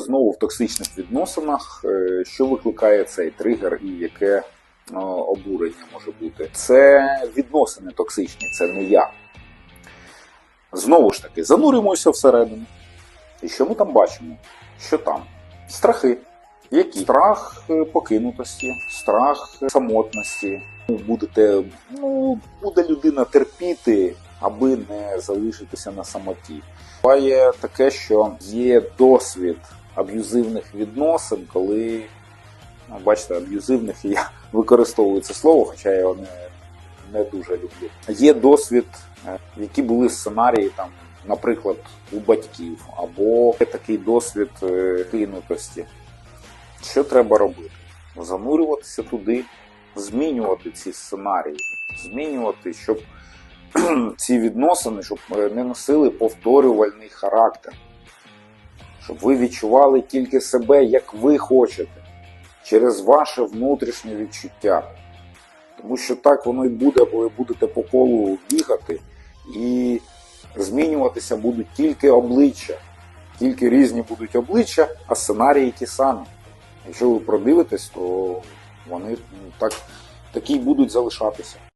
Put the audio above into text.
Знову в токсичних відносинах, е, що викликає цей тригер і яке е, обурення може бути? Це відносини токсичні, це не я. Знову ж таки, занурюємося всередину. І що ми там бачимо? Що там? Страхи. Які? Страх е, покинутості, страх самотності. Ну, Будете, ну, буде людина терпіти, аби не залишитися на самоті. Буває таке, що є досвід аб'юзивних відносин, коли, ну, бачите, аб'юзивних я використовую це слово, хоча я його не, не дуже люблю. Є досвід, е, які були сценарії там, наприклад, у батьків, або такий досвід е, кинутості. Що треба робити? Занурюватися туди, змінювати ці сценарії, змінювати, щоб ці відносини, щоб е, не носили повторювальний характер, щоб ви відчували тільки себе, як ви хочете, через ваше внутрішнє відчуття. Тому що так воно і буде, бо ви будете по колу бігати, і змінюватися будуть тільки обличчя. Тільки різні будуть обличчя, а сценарії ті самі. Якщо ви продивитесь, то вони ну, так, такі будуть залишатися.